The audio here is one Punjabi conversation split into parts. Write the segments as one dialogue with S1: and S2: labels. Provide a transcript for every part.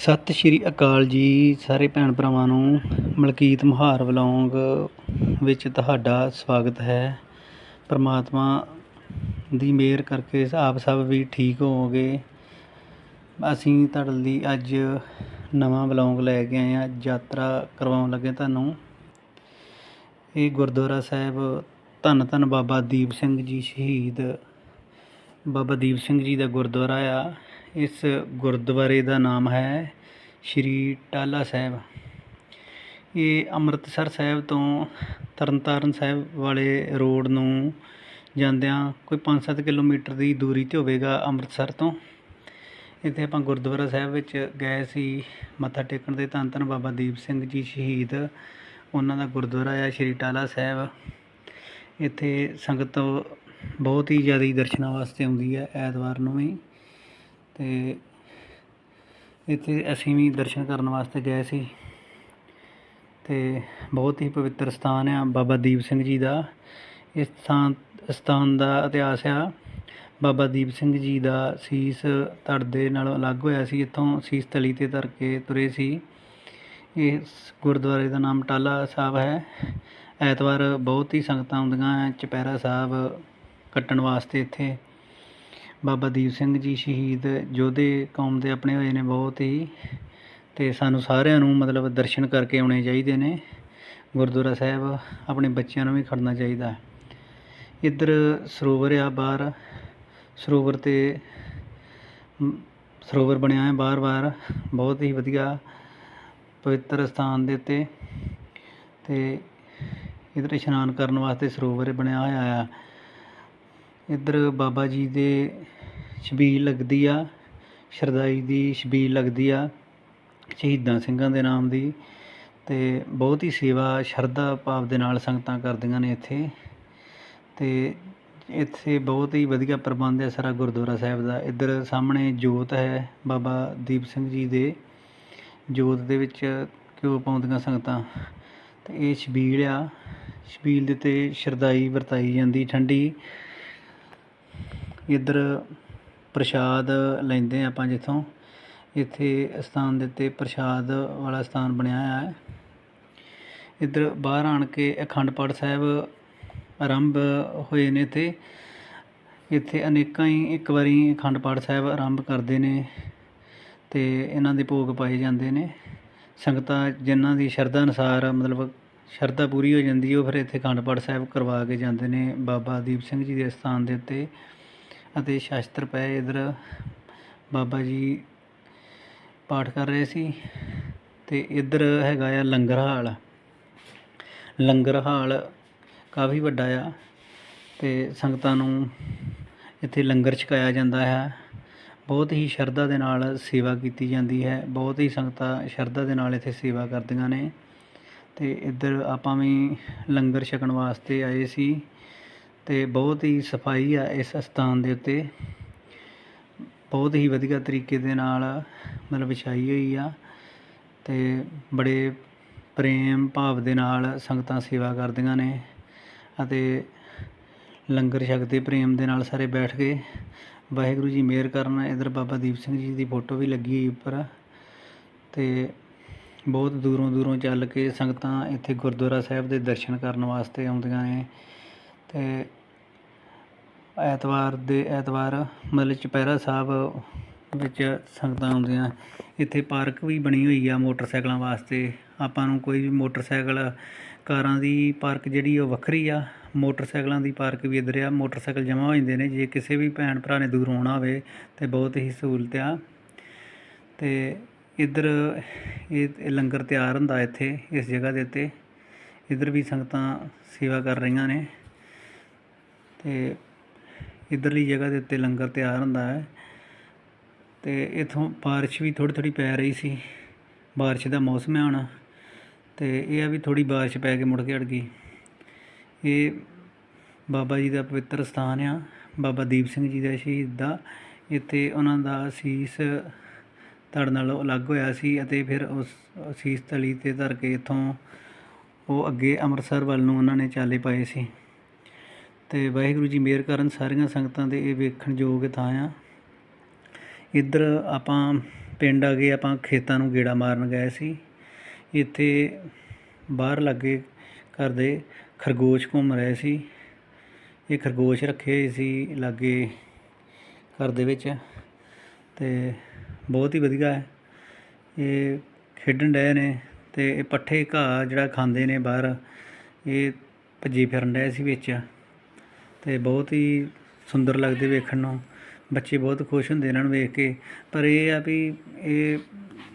S1: ਸਤਿ ਸ਼੍ਰੀ ਅਕਾਲ ਜੀ ਸਾਰੇ ਭੈਣ ਭਰਾਵਾਂ ਨੂੰ। ਮਲਕੀਤ ਮੁਹਾਰ ਵਲੌਂਗ ਵਿੱਚ ਤੁਹਾਡਾ ਸਵਾਗਤ ਹੈ। ਪਰਮਾਤਮਾ ਦੀ ਮਿਹਰ ਕਰਕੇ ਆਪ ਸਭ ਵੀ ਠੀਕ ਹੋਵੋਗੇ। ਅਸੀਂ ਤੁਹਾਡੇ ਲਈ ਅੱਜ ਨਵਾਂ ਵਲੌਂਗ ਲੈ ਕੇ ਆਏ ਹਾਂ, ਯਾਤਰਾ ਕਰਵਾਉਣ ਲੱਗੇ ਤੁਹਾਨੂੰ। ਇਹ ਗੁਰਦੁਆਰਾ ਸਾਹਿਬ ਧੰਨ ਧੰਨ ਬਾਬਾ ਦੀਪ ਸਿੰਘ ਜੀ ਸ਼ਹੀਦ ਬਾਬਾ ਦੀਪ ਸਿੰਘ ਜੀ ਦਾ ਗੁਰਦੁਆਰਾ ਆ। ਇਸ ਗੁਰਦੁਆਰੇ ਦਾ ਨਾਮ ਹੈ ਸ਼੍ਰੀ ਟਾਲਾ ਸਾਹਿਬ। ਇਹ ਅੰਮ੍ਰਿਤਸਰ ਸਾਹਿਬ ਤੋਂ ਤਰਨਤਾਰਨ ਸਾਹਿਬ ਵਾਲੇ ਰੋਡ ਨੂੰ ਜਾਂਦਿਆਂ ਕੋਈ 5-7 ਕਿਲੋਮੀਟਰ ਦੀ ਦੂਰੀ 'ਤੇ ਹੋਵੇਗਾ ਅੰਮ੍ਰਿਤਸਰ ਤੋਂ। ਇੱਥੇ ਆਪਾਂ ਗੁਰਦੁਆਰਾ ਸਾਹਿਬ ਵਿੱਚ ਗਏ ਸੀ, ਮੱਥਾ ਟੇਕਣ ਦੇ ਧੰਨ ਧੰਨ ਬਾਬਾ ਦੀਪ ਸਿੰਘ ਜੀ ਸ਼ਹੀਦ। ਉਹਨਾਂ ਦਾ ਗੁਰਦੁਆਰਾ ਆ ਸ਼੍ਰੀ ਟਾਲਾ ਸਾਹਿਬ। ਇੱਥੇ ਸੰਗਤ ਬਹੁਤ ਹੀ ਜ਼ਿਆਦਾ ਦਰਸ਼ਨਾਂ ਵਾਸਤੇ ਆਉਂਦੀ ਹੈ ਐਤਵਾਰ ਨੂੰ ਵੀ। ਤੇ ਇੱਥੇ ਅਸੀਂ ਵੀ ਦਰਸ਼ਨ ਕਰਨ ਵਾਸਤੇ ਗਏ ਸੀ। ਅਤੇ ਬਹੁਤ ਹੀ ਪਵਿੱਤਰ ਸਥਾਨ ਆ ਬਾਬਾ ਦੀਪ ਸਿੰਘ ਜੀ ਦਾ। ਇਸ ਥਾਂ ਸਥਾਨ ਦਾ ਇਤਿਹਾਸ ਆ। ਬਾਬਾ ਦੀਪ ਸਿੰਘ ਜੀ ਦਾ ਸੀਸ ਧੜ ਦੇ ਨਾਲੋਂ ਅਲੱਗ ਹੋਇਆ ਸੀ। ਇੱਥੋਂ ਸੀਸ ਤਲੀ ਤੇ ਧਰ ਕੇ ਤੁਰੇ ਸੀ। ਇਸ ਗੁਰਦੁਆਰੇ ਦਾ ਨਾਮ ਟਾਲਾ ਸਾਹਿਬ ਹੈ। ਐਤਵਾਰ ਬਹੁਤ ਹੀ ਸੰਗਤਾਂ ਆਉਂਦੀਆਂ ਹੈ ਚੁਪਹਿਰਾ ਸਾਹਿਬ ਕੱਟਣ ਵਾਸਤੇ ਇੱਥੇ। ਬਾਬਾ ਦੀਪ ਸਿੰਘ ਜੀ ਸ਼ਹੀਦ ਯੋਧੇ ਕੌਮ ਦੇ ਆਪਣੇ ਹੋਏ ਨੇ ਬਹੁਤ ਹੀ ਅਤੇ ਸਾਨੂੰ ਸਾਰਿਆਂ ਨੂੰ ਮਤਲਬ ਦਰਸ਼ਨ ਕਰਕੇ ਆਉਣੇ ਚਾਹੀਦੇ ਨੇ। ਗੁਰਦੁਆਰਾ ਸਾਹਿਬ ਆਪਣੇ ਬੱਚਿਆਂ ਨੂੰ ਵੀ ਖੜਨਾ ਚਾਹੀਦਾ ਇੱਧਰ ਸਰੋਵਰ ਆ ਬਾਹਰ, ਸਰੋਵਰ ਤੇ ਸਰੋਵਰ ਬਣਿਆ ਹੈ ਬਾਹਰ-ਬਾਹਰ ਬਹੁਤ ਹੀ ਵਧੀਆ ਪਵਿੱਤਰ ਸਥਾਨ ਦੇ ਉੱਤੇ। ਤੇ ਇੱਧਰ ਇਸ਼ਨਾਨ ਕਰਨ ਵਾਸਤੇ ਸਰੋਵਰ ਬਣਿਆ ਹੋਇਆ ਆ। ਇੱਧਰ ਬਾਬਾ ਜੀ ਦੇ ਛਬੀਲ ਲੱਗਦੀ ਆ, ਸ਼ਰਦਾਈ ਦੀ ਛਬੀਲ ਲੱਗਦੀ ਆ, ਸ਼ਹੀਦਾਂ ਸਿੰਘਾਂ ਦੇ ਨਾਮ ਦੀ ਅਤੇ ਬਹੁਤ ਹੀ ਸੇਵਾ, ਸ਼ਰਧਾ ਭਾਵ ਦੇ ਨਾਲ ਸੰਗਤਾਂ ਕਰਦੀਆਂ ਨੇ ਇੱਥੇ ਅਤੇ ਇੱਥੇ ਬਹੁਤ ਹੀ ਵਧੀਆ ਪ੍ਰਬੰਧ ਹੈ ਸਾਰਾ ਗੁਰਦੁਆਰਾ ਸਾਹਿਬ ਦਾ। ਇੱਧਰ ਸਾਹਮਣੇ ਜੋਤ ਹੈ ਬਾਬਾ ਦੀਪ ਸਿੰਘ ਜੀ ਦੇ। ਜੋਤ ਦੇ ਵਿੱਚ ਘਿਓ ਪਾਉਂਦੀਆਂ ਸੰਗਤਾਂ। ਅਤੇ ਇਹ ਛਬੀਲ ਆ। ਛਬੀਲ ਦੇ ਉੱਤੇ ਸ਼ਰਦਾਈ ਵਰਤਾਈ ਜਾਂਦੀ, ਠੰਡੀ ਇੱਧਰ ਪ੍ਰਸ਼ਾਦ ਲੈਂਦੇ ਹਾਂ ਆਪਾਂ ਜਿੱਥੋਂ। ਇੱਥੇ ਅਸਥਾਨ ਦੇ ਉੱਤੇ ਪ੍ਰਸ਼ਾਦ ਵਾਲਾ ਸਥਾਨ ਬਣਿਆ ਹੋਇਆ ਹੈ। ਇੱਧਰ ਬਾਹਰ ਆਣ ਕੇ ਅਖੰਡ ਪਾਠ ਸਾਹਿਬ ਆਰੰਭ ਹੋਏ ਨੇ ਇੱਥੇ। ਇੱਥੇ ਅਨੇਕਾਂ ਹੀ ਇੱਕ ਵਾਰੀ ਅਖੰਡ ਪਾਠ ਸਾਹਿਬ ਆਰੰਭ ਕਰਦੇ ਨੇ ਤੇ ਇਹਨਾਂ ਦੇ ਭੋਗ ਪਾਏ ਜਾਂਦੇ ਨੇ। ਸੰਗਤਾਂ ਜਿਨ੍ਹਾਂ ਦੀ ਸ਼ਰਧਾ ਅਨੁਸਾਰ ਮਤਲਬ ਸ਼ਰਧਾ ਪੂਰੀ ਹੋ ਜਾਂਦੀ ਉਹ ਫਿਰ ਇੱਥੇ ਅਖੰਡ ਪਾਠ ਸਾਹਿਬ ਕਰਵਾ ਕੇ ਜਾਂਦੇ ਨੇ ਬਾਬਾ ਦੀਪ ਸਿੰਘ ਜੀ ਦੇ ਸਥਾਨ ਦੇ ਉੱਤੇ। ਅਤੇ ਸ਼ਾਸਤਰ ਪਏ ਇੱਧਰ। ਬਾਬਾ ਜੀ ਪਾਠ ਕਰ ਰਹੇ ਸੀ ਅਤੇ ਇੱਧਰ ਹੈਗਾ ਆ ਲੰਗਰ ਹਾਲ ਲੰਗਰ ਹਾਲ ਕਾਫੀ ਵੱਡਾ ਆ ਅਤੇ ਸੰਗਤਾਂ ਨੂੰ ਇੱਥੇ ਲੰਗਰ ਛਕਾਇਆ ਜਾਂਦਾ ਹੈ। ਬਹੁਤ ਹੀ ਸ਼ਰਧਾ ਦੇ ਨਾਲ ਸੇਵਾ ਕੀਤੀ ਜਾਂਦੀ ਹੈ। ਬਹੁਤ ਹੀ ਸੰਗਤਾਂ ਸ਼ਰਧਾ ਦੇ ਨਾਲ ਇੱਥੇ ਸੇਵਾ ਕਰਦੀਆਂ ਨੇ। ਅਤੇ ਇੱਧਰ ਆਪਾਂ ਵੀ ਲੰਗਰ ਛਕਣ ਵਾਸਤੇ ਆਏ ਸੀ। ਅਤੇ ਬਹੁਤ ਹੀ ਸਫ਼ਾਈ ਆ ਇਸ ਅਸਥਾਨ ਦੇ ਉੱਤੇ। ਬਹੁਤ ਹੀ ਵਧੀਆ ਤਰੀਕੇ ਦੇ ਨਾਲ ਮਤਲਬ ਵਿਛਾਈ ਹੋਈ ਆ ਅਤੇ ਬੜੇ ਪ੍ਰੇਮ ਭਾਵ ਦੇ ਨਾਲ ਸੰਗਤਾਂ ਸੇਵਾ ਕਰਦੀਆਂ ਨੇ ਅਤੇ ਲੰਗਰ ਛਕਦੇ ਪ੍ਰੇਮ ਦੇ ਨਾਲ ਸਾਰੇ ਬੈਠ ਕੇ ਵਾਹਿਗੁਰੂ ਜੀ ਮਿਹਰ ਕਰਨ ਇਧਰ ਬਾਬਾ ਦੀਪ ਸਿੰਘ ਜੀ ਦੀ ਫੋਟੋ ਵੀ ਲੱਗੀ ਹੋਈ ਉੱਪਰ। ਤੇ ਬਹੁਤ ਦੂਰੋਂ ਦੂਰੋਂ ਚੱਲ ਕੇ ਸੰਗਤਾਂ ਇੱਥੇ ਗੁਰਦੁਆਰਾ ਸਾਹਿਬ ਦੇ ਦਰਸ਼ਨ ਕਰਨ ਵਾਸਤੇ ਆਉਂਦੀਆਂ ਨੇ ਤੇ ਐਤਵਾਰ ਦੇ ਐਤਵਾਰ ਮਤਲਬ ਚੁਪਹਿਰਾ ਸਾਹਿਬ ਵਿੱਚ ਸੰਗਤਾਂ ਆਉਂਦੀਆਂ। ਇੱਥੇ ਪਾਰਕ ਵੀ ਬਣੀ ਹੋਈ ਆ ਮੋਟਰਸਾਈਕਲਾਂ ਵਾਸਤੇ। ਆਪਾਂ ਨੂੰ ਕੋਈ ਵੀ ਮੋਟਰਸਾਈਕਲ ਕਾਰਾਂ ਦੀ ਪਾਰਕ ਜਿਹੜੀ ਉਹ ਵੱਖਰੀ ਆ। ਮੋਟਰਸਾਈਕਲਾਂ ਦੀ ਪਾਰਕ ਵੀ ਇੱਧਰ ਆ। ਮੋਟਰਸਾਈਕਲ ਜਮ੍ਹਾਂ ਹੋ ਜਾਂਦੇ ਨੇ। ਜੇ ਕਿਸੇ ਵੀ ਭੈਣ ਭਰਾ ਨੇ ਦੂਰ ਆਉਣਾ ਹੋਵੇ ਤੇ ਬਹੁਤ ਹੀ ਸਹੂਲਤ ਆ। ਤੇ ਇੱਧਰ ਇਹ ਇਹ ਲੰਗਰ ਤਿਆਰ ਹੁੰਦਾ ਇੱਥੇ, ਇਸ ਜਗ੍ਹਾ ਦੇ ਉੱਤੇ। ਇੱਧਰ ਵੀ ਸੰਗਤਾਂ ਸੇਵਾ ਕਰ ਰਹੀਆਂ ਨੇ। ਤੇ ਇੱਧਰਲੀ ਜਗ੍ਹਾ ਦੇ ਉੱਤੇ ਲੰਗਰ ਤਿਆਰ ਹੁੰਦਾ ਹੈ ਅਤੇ ਇੱਥੋਂ ਬਾਰਿਸ਼ ਵੀ ਥੋੜ੍ਹੀ ਥੋੜ੍ਹੀ ਪੈ ਰਹੀ ਸੀ, ਬਾਰਿਸ਼ ਦਾ ਮੌਸਮ ਹੈ ਹੁਣ ਅਤੇ ਇਹ ਆ ਵੀ ਥੋੜ੍ਹੀ ਬਾਰਿਸ਼ ਪੈ ਕੇ ਮੁੜ ਕੇ ਹਟ ਗਈ। ਇਹ ਬਾਬਾ ਜੀ ਦਾ ਪਵਿੱਤਰ ਸਥਾਨ ਆ, ਬਾਬਾ ਦੀਪ ਸਿੰਘ ਜੀ ਦਾ ਸ਼ਹੀਦ ਦਾ, ਇੱਥੇ ਉਹਨਾਂ ਦਾ ਸੀਸ ਧੜ ਨਾਲੋਂ ਅਲੱਗ ਹੋਇਆ ਸੀ ਅਤੇ ਫਿਰ ਉਸ ਸੀਸ ਤਲੀ ਤੇ ਧਰ ਕੇ ਇੱਥੋਂ ਉਹ ਅੱਗੇ ਅੰਮ੍ਰਿਤਸਰ ਵੱਲ ਨੂੰ ਉਹਨਾਂ ਨੇ ਚਾਲੇ ਪਾਏ ਸੀ। ਅਤੇ ਵਾਹਿਗੁਰੂ ਜੀ ਮਿਹਰ ਕਰਨ ਸਾਰੀਆਂ ਸੰਗਤਾਂ ਦੇ ਇਹ ਵੇਖਣ ਯੋਗ ਥਾਂ ਆ। ਇੱਧਰ ਆਪਾਂ ਪਿੰਡ ਆ ਗਏ, ਆਪਾਂ ਖੇਤਾਂ ਨੂੰ ਗੇੜਾ ਮਾਰਨ ਗਏ ਸੀ। ਇੱਥੇ ਬਾਹਰ ਲੱਗੇ ਘਰ ਦੇ ਖਰਗੋਸ਼ ਘੁੰਮ ਰਹੇ ਸੀ। ਇਹ ਖਰਗੋਸ਼ ਰੱਖੇ ਹੋਏ ਸੀ ਲਾਗੇ ਘਰ ਦੇ ਵਿੱਚ ਤੇ ਬਹੁਤ ਹੀ ਵਧੀਆ ਹੈ। ਇਹ ਖੇਡਣ ਡਏ ਨੇ ਤੇ ਇਹ ਪੱਠੇ ਘਾਹ ਜਿਹੜਾ ਖਾਂਦੇ ਨੇ ਬਾਹਰ, ਇਹ ਭੱਜੀ ਫਿਰਨ ਡਏ ਸੀ ਵਿੱਚ। ਅਤੇ ਬਹੁਤ ਹੀ ਸੁੰਦਰ ਲੱਗਦੇ ਵੇਖਣ ਨੂੰ। ਬੱਚੇ ਬਹੁਤ ਖੁਸ਼ ਹੁੰਦੇ ਇਹਨਾਂ ਨੂੰ ਵੇਖ ਕੇ। ਪਰ ਇਹ ਆ ਵੀ ਇਹ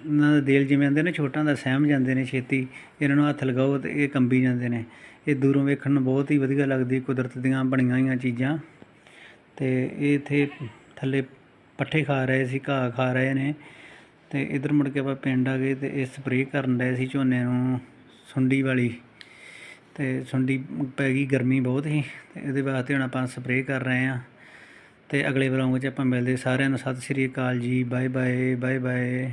S1: ਇਹਨਾਂ ਦਾ ਦਿਲ ਜਿਵੇਂ ਆਂਦੇ ਨੇ ਛੋਟਾ ਦਾ, ਸਹਿਮ ਜਾਂਦੇ ਨੇ ਛੇਤੀ। ਇਹਨਾਂ ਨੂੰ ਹੱਥ ਲਗਾਓ ਤੇ ਇਹ ਕੰਬੀ ਜਾਂਦੇ ਨੇ। ਇਹ ਦੂਰੋਂ ਵੇਖਣ ਨੂੰ ਬਹੁਤ ਹੀ ਵਧੀਆ ਲੱਗਦੀ, ਕੁਦਰਤ ਦੀਆਂ ਬਣੀਆਂ ਹੋਈਆਂ ਚੀਜ਼ਾਂ। ਤੇ ਇਹ ਇੱਥੇ ਥੱਲੇ ਪੱਠੇ ਖਾ ਰਹੇ ਸੀ, ਘਾਹ ਖਾ ਰਹੇ ਨੇ। ਤੇ ਇਧਰ ਮੁੜ ਕੇ ਆਪਾਂ ਪਿੰਡ ਆ ਗਏ ਤੇ ਇਹ ਸਪਰੇਅ ਕਰਨ ਡਏ ਸੀ ਝੋਨੇ ਨੂੰ ਸੁੰਡੀ ਵਾਲੀ। ਅਤੇ ਸੁੰਡੀ ਪੈ ਗਈ, ਗਰਮੀ ਬਹੁਤ ਸੀ ਅਤੇ ਇਹਦੇ ਵਾਸਤੇ ਹੁਣ ਆਪਾਂ ਸਪਰੇਅ ਕਰ ਰਹੇ ਹਾਂ। ਅਤੇ ਅਗਲੇ ਵਲੋਗ 'ਚ ਆਪਾਂ ਮਿਲਦੇ ਸਾਰਿਆਂ ਨੂੰ। ਸਤਿ ਸ਼੍ਰੀ ਅਕਾਲ ਜੀ ਬਾਏ ਬਾਏ ਬਾਏ ਬਾਏ